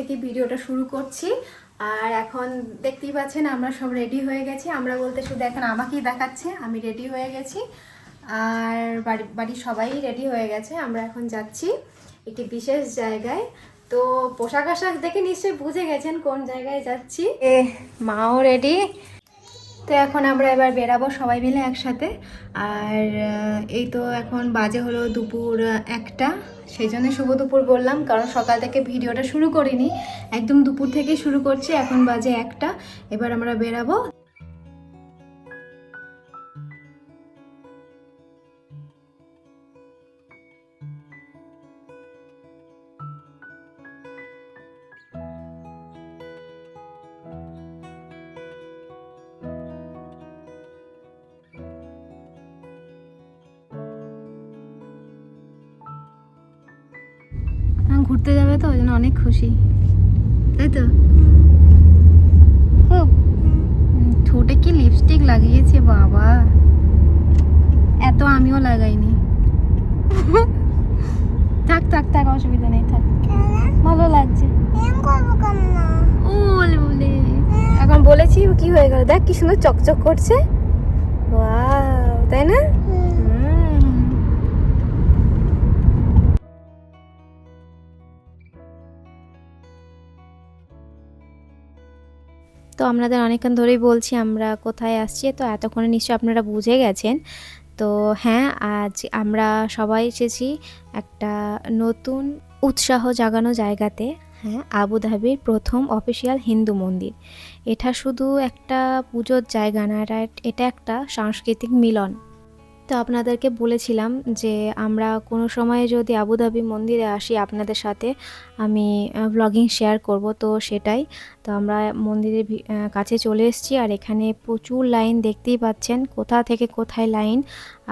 থেকে ভিডিওটা শুরু করছি। আর এখন দেখতেই পাচ্ছেন আমরা সব রেডি হয়ে গেছি। আমরা বলতে শুধু এখন আমাকেই দেখাচ্ছে, আমি রেডি হয়ে গেছি। আর বাড়ি, বাড়ির সবাই রেডি হয়ে গেছে। আমরা এখন যাচ্ছি একটি বিশেষ জায়গায়। তো পোশাক আশাক দেখে নিশ্চয়ই বুঝে গেছেন কোন জায়গায় যাচ্ছি। এ, মাও রেডি তো এখন আমরা এবার বেরাবো সবাই মিলে একসাথে। আর এই তো এখন বাজে হলো দুপুর একটা। সেই জন্য শুভ দুপুর বললাম, কারণ সকাল থেকে ভিডিওটা শুরু করিনি। একদম দুপুর থেকে শুরু করছি, এখন বাজে একটা। এবার আমরা বেরাবো। ঘুরতে যাবে তো, ওই জন্য অনেক খুশি। তাই তো? ঠোঁটে কি লিপস্টিক লাগিয়েছে বাবা? এত আমিও লাগাইনি। থাক থাক থাক, অসুবিধা নেই, থাক। ভালো লাগছে। এখন বলেছি কি হয়ে গেল? দেখ কি সুন্দর চকচক করছে। তাই না? তো আপনাদের অনেকক্ষণ ধরেই বলছি আমরা কোথায় আসছি, তো এতক্ষণে নিশ্চয়ই আপনারা বুঝে গেছেন। তো হ্যাঁ আজ আমরা সবাই এসেছি একটা নতুন উৎসাহ জাগানো জায়গাতে হ্যাঁ আবুধাবির প্রথম অফিসিয়াল হিন্দু মন্দির। এটা শুধু একটা পুজোর জায়গা না, এটা এটা একটা সাংস্কৃতিক মিলন। তো আপনাদেরকে বলেছিলাম যে আমরা কোনো সময় যদি আবুধাবি মন্দিরে আসি আপনাদের সাথে, আমি ব্লগিং শেয়ার করব তো সেটাই। তো আমরা মন্দিরের কাছে চলে এসেছি আর এখানে প্রচুর লাইন দেখতেই পাচ্ছেন, কোথা থেকে কোথায় লাইন।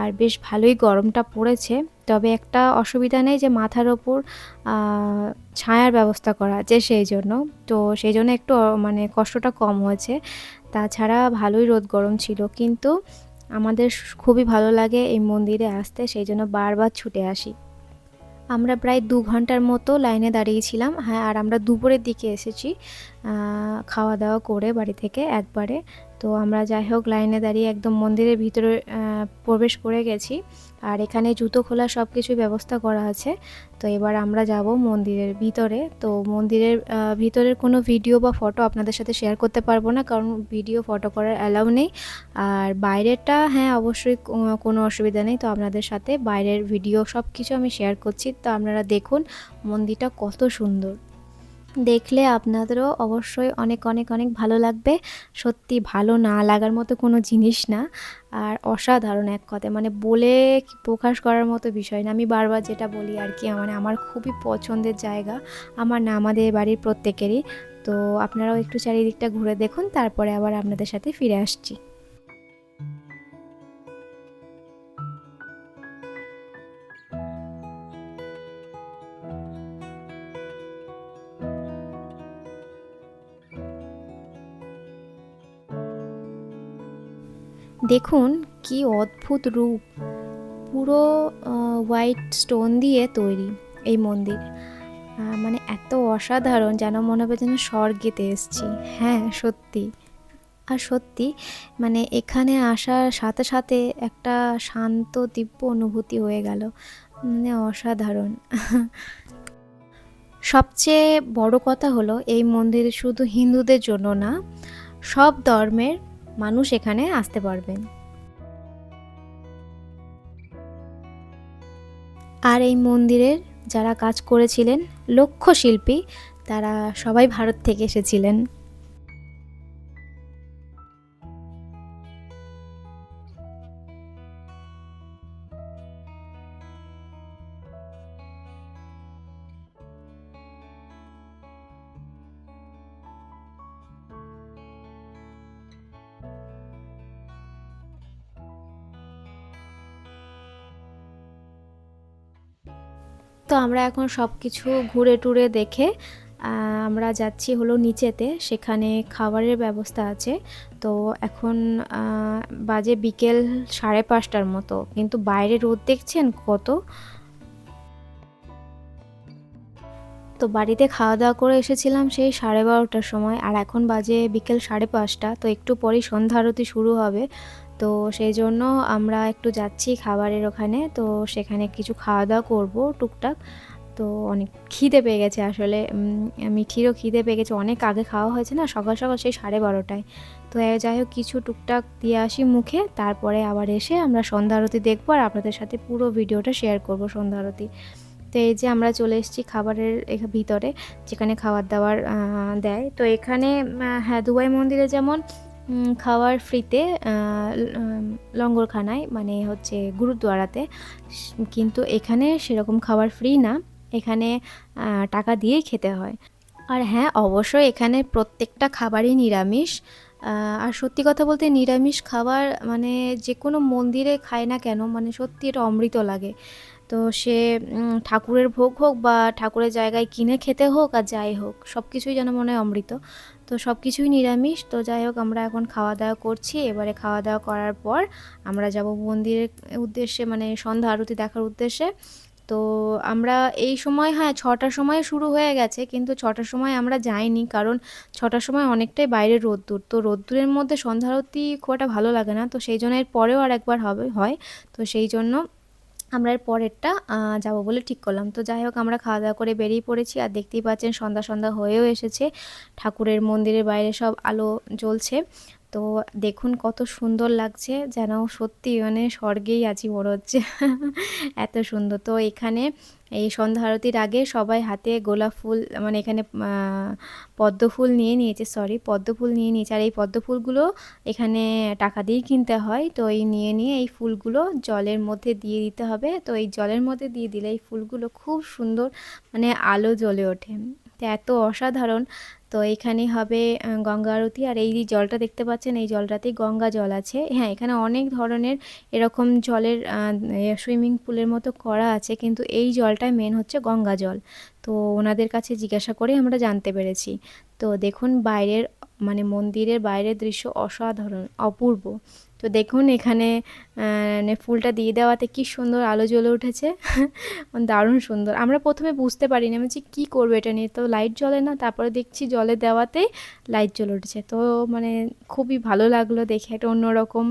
আর বেশ ভালোই গরমটা পড়েছে। তবে একটা অসুবিধা নেই যে মাথার ওপর ছায়ার ব্যবস্থা করা আছে সেই জন্য। তো সেই জন্য একটু মানে কষ্টটা কম হয়েছে। তাছাড়া ভালোই রোদ গরম ছিল। কিন্তু আমাদের খুবই ভালো লাগে এই মন্দিরে আসতে, সেই জন্য বারবার ছুটে আসি। আমরা প্রায় দু ঘণ্টার মতো লাইনে দাঁড়িয়েছিলাম হ্যাঁ আর আমরা দুপুরের দিকে এসেছি খাওয়া দাওয়া করে বাড়ি থেকে একবারে। তো আমরা যাই হোক লাইনে দাঁড়িয়ে একদম মন্দিরের ভিতরে প্রবেশ করে গেছি। আর এখানে জুতো খোলা সব কিছুই ব্যবস্থা করা আছে। তো এবার আমরা যাব মন্দিরের ভিতরে। তো মন্দিরের ভিতরের কোনো ভিডিও বা ফটো আপনাদের সাথে শেয়ার করতে পারব না, কারণ ভিডিও, ফটো করার অ্যালাউ নেই। আর বাইরেরটা হ্যাঁ অবশ্যই কোনো অসুবিধা নেই। তো আপনাদের সাথে বাইরের ভিডিও সব কিছু আমি শেয়ার করছি। তো আপনারা দেখুন মন্দিরটা কত সুন্দর। দেখলে আপনাদেরও অবশ্যই অনেক অনেক অনেক ভালো লাগবে। সত্যি ভালো না লাগার মতো কোনো জিনিস না। আর অসাধারণ এক কথায় মানে বলে প্রকাশ করার মতো বিষয় না। আমি বারবার যেটা বলি আর কি মানে আমার খুবই পছন্দের জায়গা। আমার না, আমাদের বাড়ির প্রত্যেকেরই। তো আপনারাও একটু চারিদিকটা ঘুরে দেখুন, তারপরে আবার আপনাদের সাথে ফিরে আসছি। দেখুন কি অদ্ভুত রূপ। পুরো হোয়াইট স্টোন দিয়ে তৈরি এই মন্দির। মানে এত অসাধারণ যেন মনে হবে যেন স্বর্গেতে এসছি। হ্যাঁ সত্যি। আর সত্যি মানে এখানে আসার সাথে সাথে একটা শান্ত, দিব্য অনুভূতি হয়ে গেল। মানে অসাধারণ। সবচেয়ে বড় কথা হলো, এই মন্দির শুধু হিন্দুদের জন্য না, সব ধর্মের মানুষ এখানে আসতে পারবেন আর এই মন্দিরের যারা কাজ করেছিলেন, লক্ষ্য শিল্পী, তারা সবাই ভারত থেকে এসেছিলেন। আমরা এখন সব কিছু ঘুরে টুরে দেখে আমরা যাচ্ছি হলো নিচেতে, সেখানে খাবারের ব্যবস্থা আছে। তো এখন বাজে বিকেল সাড়ে পাঁচটার মতো, কিন্তু বাইরে রোদ দেখছেন কত? তো বাড়িতে খাওয়া দাওয়া করে এসেছিলাম সেই সাড়ে বারোটার সময়, আর এখন বাজে বিকেল সাড়ে পাঁচটা, তো একটু পরেই সন্ধ্যা আরতি শুরু হবে। তো সেই জন্য আমরা একটু যাচ্ছি খাবারের ওখানে। তো সেখানে কিছু খাওয়া দাওয়া করব টুকটাক। তো অনেক খিদে পেয়ে গেছে আসলে। মিঠিরও খিদে পেয়ে গেছে। অনেক আগে খাওয়া হয়েছে না সকাল সকাল সেই সাড়ে বারোটায়। তো যাই হোক, কিছু টুকটাক দিয়ে আসি মুখে। তারপরে আবার এসে আমরা সন্ধ্যা আরতি দেখব আর আপনাদের সাথে পুরো ভিডিওটা শেয়ার করব সন্ধ্যা আরতি। তো এই যে আমরা চলে এসেছি খাবারের ভিতরে, যেখানে খাবার দাবার দেয়। তো এখানে হ্যাঁ দুবাই মন্দিরে যেমন খাবার ফ্রিতে লঙ্গরখানায় মানে হচ্ছে গুরুদ্বারাতে। কিন্তু এখানে সেরকম খাবার ফ্রি না। এখানে টাকা দিয়েই খেতে হয়। আর হ্যাঁ অবশ্যই এখানে প্রত্যেকটা খাবারই নিরামিষ। আর সত্যি কথা বলতে নিরামিষ খাবার মানে যে কোনো মন্দিরে খায় না কেন মানে সত্যি এটা অমৃত লাগে। তো সে ঠাকুরের ভোগ হোক বা ঠাকুরের জায়গায় কিনে খেতে হোক আর যাই হোক সব কিছুই যেন মনে হয় অমৃত। তো সব কিছুই নিরামিষ। তো যাই হোক, আমরা এখন খাওয়া দাওয়া করছি। এবারে খাওয়া দাওয়া করার পর আমরা যাব মন্দিরের উদ্দেশ্যে মানে সন্ধ্যা আরতি দেখার উদ্দেশ্যে। তো আমরা এই সময় হ্যাঁ ছটার সময় শুরু হয়ে গেছে, কিন্তু ছটার সময় আমরা যাইনি, কারণ ছটার সময় অনেকটাই বাইরে রোদ্দুর। তো রোদ্দুরের মধ্যে সন্ধ্যা আরতি খুব একটা ভালো লাগে না, তো সেই জন্য এর পরেও আর একবার হবে, হয়। তো সেই জন্য আমরা এর পরেরটা যাব বলে ঠিক করলাম। তো যাই হোক, আমরা খাওয়া দাওয়া করে বেরিয়ে পড়েছি আর দেখতেই পাচ্ছেন সন্ধ্যা সন্ধ্যা হয়েও এসেছে। ঠাকুরের মন্দিরের বাইরে সব আলো জ্বলছে। তো দেখুন কত সুন্দর লাগছে যেন সত্যি মানে স্বর্গেই আছি মনে হচ্ছে। এত সুন্দর। তো এখানে এই সন্ধ্যা আরতির আগে সবাই হাতে গোলাপ ফুল মানে এখানে পদ্ম ফুল নিয়ে নিয়েছে সরি পদ্ম ফুল নিয়ে নিয়েছে। আর এই পদ্ম ফুলগুলো এখানে টাকা দিয়েই কিনতে হয়। তো এই নিয়ে নিয়ে এই ফুলগুলো জলের মধ্যে দিয়ে দিতে হবে। তো এই জলের মধ্যে দিয়ে দিলে এই ফুলগুলো খুব সুন্দর মানে আলো জ্বলে ওঠে। তো এত অসাধারণ। তো এখানে হবে গঙ্গা আরতি। আর এই জলটা দেখতে পাচ্ছেন, এই জলটাতেই গঙ্গা জল আছে। হ্যাঁ এখানে অনেক ধরনের এরকম জলের সুইমিং পুলের মতো করা আছে, কিন্তু এই জলটাই মেন হচ্ছে গঙ্গা জল। তো ওনাদের কাছে জিজ্ঞাসা করে আমরা জানতে পেরেছি। তো দেখুন, বাইরের মানে মন্দিরের বাইরের দৃশ্য অসাধারণ, অপূর্ব। তো দেখুন এখানে মানে ফুলটা দিয়ে দেওয়াতে কি সুন্দর আলো জ্বলে উঠেছে। দারুণ সুন্দর। আমরা প্রথমে বুঝতে পারি না বলছি, কী করব এটা নিয়ে? তো লাইট জ্বলে না, তারপরে দেখছি জলে দেওয়াতে লাইট জ্বলে উঠেছে। তো মানে খুবই ভালো লাগল দেখে, একটা অন্যরকম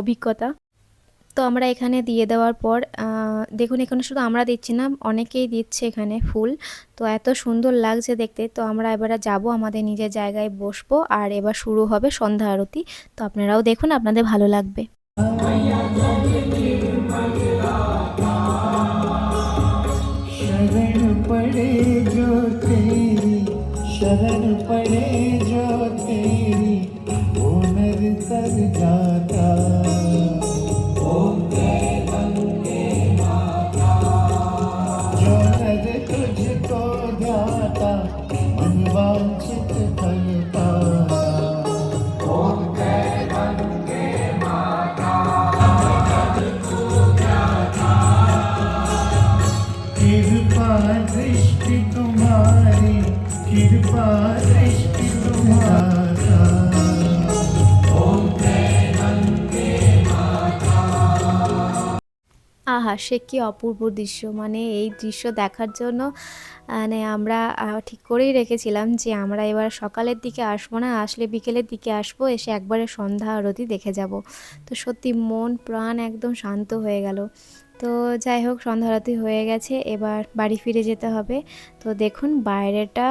অভিজ্ঞতা। তো আমরা এখানে দিয়ে দেওয়ার পর আহ, দেখুন এখানে শুধু আমরা দিচ্ছি না অনেকেই দিচ্ছে এখানে ফুল তো এত সুন্দর লাগছে দেখতে তো আমরা এবারে যাব আমাদের নিজের জায়গায় বসবো আর এবার শুরু হবে সন্ধ্যা আরতি তো আপনারাও দেখুন আপনাদের ভালো লাগবে शरण पड़े जो तेरी शरण पड़े जो तेरी वो नर तर जाता जो আহা, সে কি অপূর্ব দৃশ্য। মানে এই দৃশ্য দেখার জন্য মানে আমরা ঠিক করেই রেখেছিলাম যে আমরা এবার সকালের দিকে আসব না, আসলে বিকেলের দিকে আসব, এসে একবারে সন্ধ্যা আরতি দেখে যাব। তো সত্যি মন, প্রাণ একদম শান্ত হয়ে গেল। তো যাই হোক, সন্ধ্যা আরতি হয়ে গেছে, এবার বাড়ি ফিরে যেতে হবে। তো দেখুন, বাইরেটা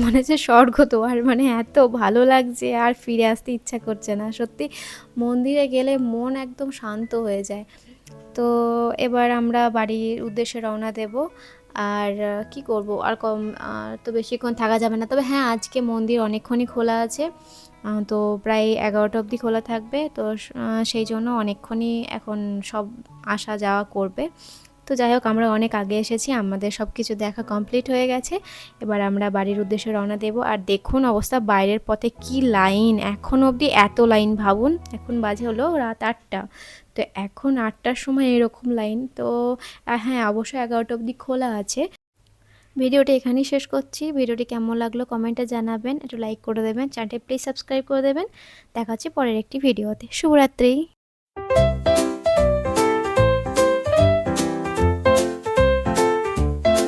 মনে হচ্ছে স্বর্গ তো আর মানে এত ভালো লাগছে, আর ফিরে আসতে ইচ্ছা করছে না। সত্যি মন্দিরে গেলে মন একদম শান্ত হয়ে যায়। তো এবার আমরা বাড়ির উদ্দেশ্যে রওনা দেব। আর কি করব? আর কম আর তো বেশিক্ষণ থাকা যাবে না। তবে হ্যাঁ আজকে মন্দির অনেকক্ষণই খোলা আছে। তো প্রায় এগারোটা অবধি খোলা থাকবে। তো সেই জন্য অনেকক্ষণই এখন সব আসা যাওয়া করবে। তো যাই হোক, আমরা অনেক আগে এসেছি। আমাদের সব কিছু দেখা কমপ্লিট হয়ে গেছে। এবার আমরা বাড়ির উদ্দেশ্যে রওনা দেব। আর দেখুন অবস্থা, বাইরের পথে কি লাইন। এখন অবধি এত লাইন, ভাবুন। এখন বাজে হলো রাত আটটা। তো এখন আটটার সময় এরকম লাইন, তো হ্যাঁ অবশ্যই এগারোটা অবধি খোলা আছে। ভিডিওটি এখানেই শেষ করছি। ভিডিওটি কেমন লাগল কমেন্টে জানাবেন। একটু লাইক করে দেবেন। চ্যানেলটি প্লিজ সাবস্ক্রাইব করে দেবেন। দেখা হচ্ছে পরের একটি ভিডিওতে। শুভরাত্রি।